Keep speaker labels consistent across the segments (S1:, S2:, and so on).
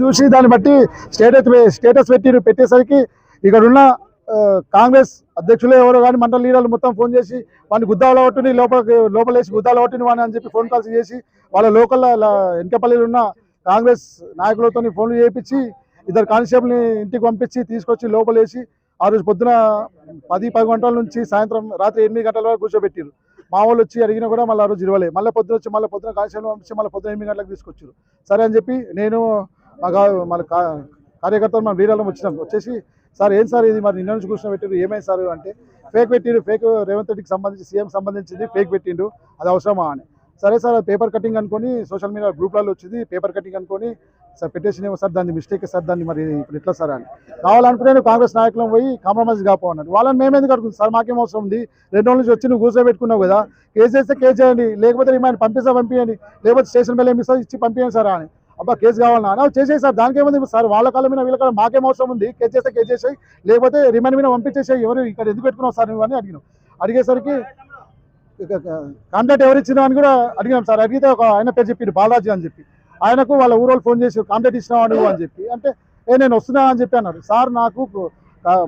S1: చూసి దాన్ని బట్టి స్టేటస్ స్టేటస్ పెట్టి పెట్టేసరికి ఇక్కడున్న కాంగ్రెస్ అధ్యక్షులు ఎవరో కానీ మండల లీడర్లు మొత్తం ఫోన్ చేసి వాడిని గుద్దాల ఒట్టుని లోపల లోపలేసి గుద్దాల ఒట్టుని వాడిని అని చెప్పి ఫోన్ కాల్స్ చేసి వాళ్ళ లోకల్ వెనకపల్లిలో ఉన్న కాంగ్రెస్ నాయకులతో ఫోన్లు చేయించి ఇద్దరు కానిస్టేబుల్ని ఇంటికి పంపించి తీసుకొచ్చి లోపలేసి ఆ రోజు పొద్దున పది పది గంటల నుంచి సాయంత్రం రాత్రి ఎనిమిది గంటల వరకు కూర్చోబెట్టారు మా వాళ్ళు వచ్చి అడిగినా కూడా మళ్ళీ ఆ రోజు ఇరవలే. మళ్ళీ పొద్దున వచ్చి మళ్ళీ పొద్దున కానిస్టేబుల్ పంపించి మళ్ళీ పొద్దున ఎనిమిది గంటలకు తీసుకొచ్చారు సరే అని చెప్పి నేను మా మన కా- కార్యకర్తలు మనం లీడర్లు వచ్చినాం. వచ్చేసి సార్ ఏం సార్ ఇది? మరి నిన్న నుంచి కూర్చొని పెట్టారు ఏమైంది సార్? అంటే ఫేక్ పెట్టిండు. ఫేక్ రేవంత్ రెడ్డికి సంబంధించి సీఎం సంబంధించింది ఫేక్ పెట్టిండు. అది అవసరమా? అని. సరే సార్ అది పేపర్ కటింగ్ అనుకొని సోషల్ మీడియా గ్రూప్లలో వచ్చింది. పేపర్ కటింగ్ అనుకొని సార్ పెట్టేసినేమో సార్ దాన్ని మిస్టేక్ సార్ దాన్ని మరి ఇప్పుడు ఎట్లా సార్? అని. కావాలనుకునే కాంగ్రెస్ నాయకులను పోయి కాంప్రమైజ్ కాపో వాళ్ళని వాళ్ళని మేమేందుకు అడుగుతుంది సార్ మాకేం అవసరం ఉంది? రెండు రోజుల నుంచి వచ్చి నువ్వు కూర్చోబెట్టుకున్నావు కదా. కేసు చేస్తే కేసు చేయండి. లేకపోతే రిమాండ్ పంపిస్తా పంపించండి లేకపోతే స్టేషన్ మీద ఏమి ఇచ్చి పంపించండి సార్ అని. అబ్బా కేసు కావాలన్నా అన్నా చేసేయి సార్ దానికేముంది సార్ వాళ్ళ కాలం మీద వీళ్ళ కాలం మాకేం అవసరం ఉంది? కేసు చేస్తే కేసు చేసాయి. లేకపోతే రిమాండ్ మీద పంపించేసాయి. ఎవరు ఇక్కడ ఎందుకు పెట్టుకున్నావు సార్ నువ్వు అని అడిగినాం. అడిగేసరికి కాంటాక్ట్ ఎవరు ఇచ్చినా అని కూడా అడిగినాం సార్. అడిగితే ఒక ఆయన పేరు చెప్పిండు బాలాజీ అని చెప్పి. ఆయనకు వాళ్ళ ఊరోళ్ళు ఫోన్ చేసి కాంటాక్ట్ ఇచ్చినావా అడుగు అని చెప్పి. అంటే ఏ నేను వస్తున్నా అని చెప్పి అన్నారు. సార్ నాకు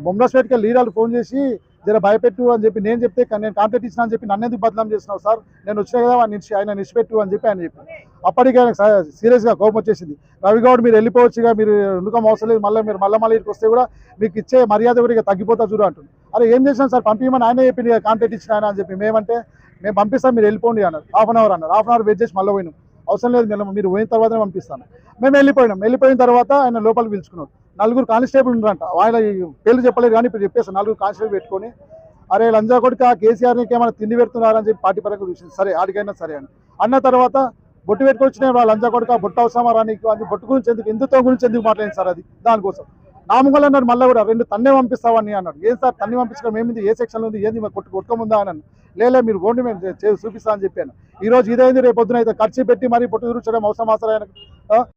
S1: బొమ్మలస్పేట్కి లీడర్లు ఫోన్ చేసి జర భయపెట్టు అని చెప్పి నేను చెప్తే నేను కాంటాక్ట్ ఇచ్చిన అని చెప్పి నన్ను ఎందుకు బదనాం చేస్తున్నావు సార్? నేను వచ్చినా కదా నిలిచి- ఆయన నిలిచిపెట్టు అని చెప్పి ఆయన చెప్పి అప్పటికి ఆయన సీరియస్గా కోపం వచ్చేసింది. రవిగౌడ్ మీరు వెళ్ళిపోవచ్చుగా మీరు ఎందుకం అవసరం లేదు మళ్ళీ మీరు మళ్ళీ మళ్ళీ ఇక్కడికి వస్తే కూడా మీకు ఇచ్చే మర్యాద కూడా తగ్గిపోతా చూడు అంటుంది అరే ఏం చేసినాం సార్? పంపించమని ఆయనే చెప్పింది కాంటాక్ట్ ఇచ్చిన ఆయన అని చెప్పి మేమంటే మేము పంపిస్తాం మీరు వెళ్ళిపోండి అన్నారు. హాఫ్ అన్ అవర్ అన్నారు. హాఫ్ అన్ అవర్ వెయిట్ చేసి మళ్ళీ పోయినాం. అవసరం లేదు మేము మీరు పోయిన తర్వాతనే పంపిస్తాను. మేము వెళ్ళిపోయినాం. వెళ్ళిపోయిన తర్వాత ఆయన లోపలికి పిలుచుకున్నాడు. నలుగురు కానిస్టేబుల్ ఉన్నారంట. ఆయన పేర్లు చెప్పలేదు కానీ ఇప్పుడు చెప్పేసి నలుగురు కానిస్టేబుల్ పెట్టుకొని అరే లంజా కొడుక కేసీఆర్ నీకు ఏమైనా తిండి పెడుతున్నారని చెప్పి పార్టీ పరంగా చూసింది. సరే ఆడికైనా సరే అని. అన్న తర్వాత బొట్టు పెట్టుకొచ్చిన లంజా కొడుక బొట్టు అవసరమా రానికి అని బొట్టు గురించి ఎందుకు హిందుత్వం గురించి ఎందుకు మాట్లాడింది సార్ అది? దానికోసం. నామగల్ అన్నాడు మళ్ళీ కూడా రెండు తన్నే పంపిస్తావని అన్నాడు. ఏం సార్ తన్ని పంపించడం? ఏమింది ఏ సెక్షన్ ఉంది? ఏంది? కొట్టు కొట్టుకోముందా అని లేలే మీరు ఓన్లీ మేము చూపిస్తా అని చెప్పాను. ఈ రోజు ఇదైంది రేపు పొద్దున అయితే ఖర్చు పెట్టి మరీ పొట్టు చూపించడం అవసరం అవసరం